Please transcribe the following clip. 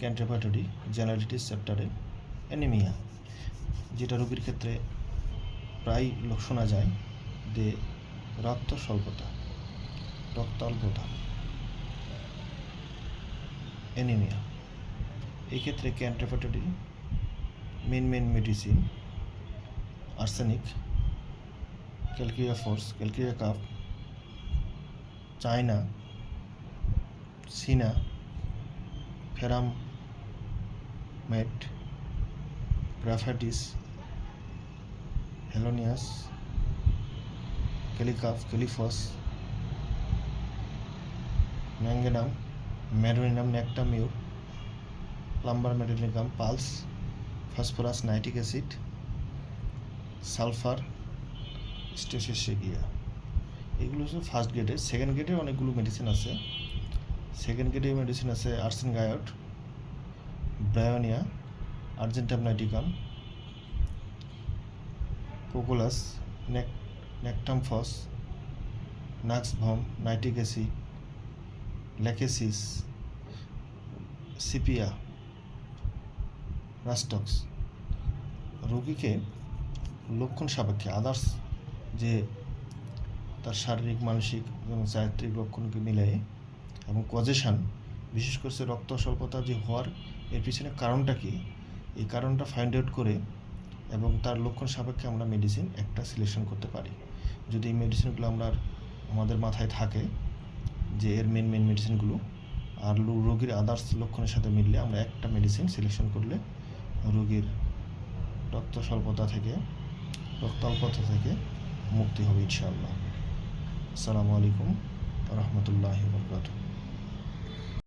ক্যান্ট্রাপাটরি জেনারেলিটিস চ্যাপ্টারে অ্যানিমিয়া, যেটা রোগীর ক্ষেত্রে প্রায় লোক শোনা যায়, যে রক্ত স্বল্পতা রক্ত অল্পতা অ্যানিমিয়া। এই ক্ষেত্রে ক্যান্ট্রাপাটরি মেন মেন মেডিসিন, আর্সেনিক, ক্যালকিয়া ফোর্স, ক্যালকিয়া কাপ চায়না, সিনা, ফেরাম মেট গ্রাফাইটিস হেলোনিয়াস ক্যালিকাফ ক্যালিফস ম্যাঙ্গেনাম ম্যাডোনিনাম নেকটামিউর প্লাম্বার মেডোনিকাম pulse phosphorus nitric acid sulphur স্টেসিসিগিয়া এগুলো হচ্ছে ফার্স্ট গ্রেডের সেকেন্ড গ্রেডে অনেকগুলো মেডিসিন আছে। সেকেন্ড গ্রেডের মেডিসিন আছে আর্সেন গায়ট ব্রায়োনিয়া আর্জেন্টাম নাইটিকাম কোকোলাস নেক নেকটামফস nux vomica nitric acid lachesis sepia rhus tox রোগীকে লক্ষণ সাপেক্ষে আদার্স যে তার শারীরিক, মানসিক এবং চারিত্রিক লক্ষণকে মিলিয়ে এবং কজেশন বিশেষ করে রক্ত স্বল্পতা যে হওয়ার এর পিছনে কারণটা কি? এই কারণটা ফাইন্ড আউট করে এবং তার লক্ষণ সাপেক্ষে আমরা মেডিসিন একটা সিলেকশন করতে পারি। যদি এই মেডিসিনগুলো আমরা আমাদের মাথায় থাকে যে এর মেন মেন মেডিসিনগুলো আর রোগীর আদার্স লক্ষণের সাথে মিললে আমরা একটা মেডিসিন সিলেকশন করলে রোগীর রক্ত স্বল্পতা থেকে রক্ত অল্পতা থেকে মুক্তি হবে ইনশাআল্লাহ। আসসালামু আলাইকুম রহমতুল্লাহ বরকাতুহ।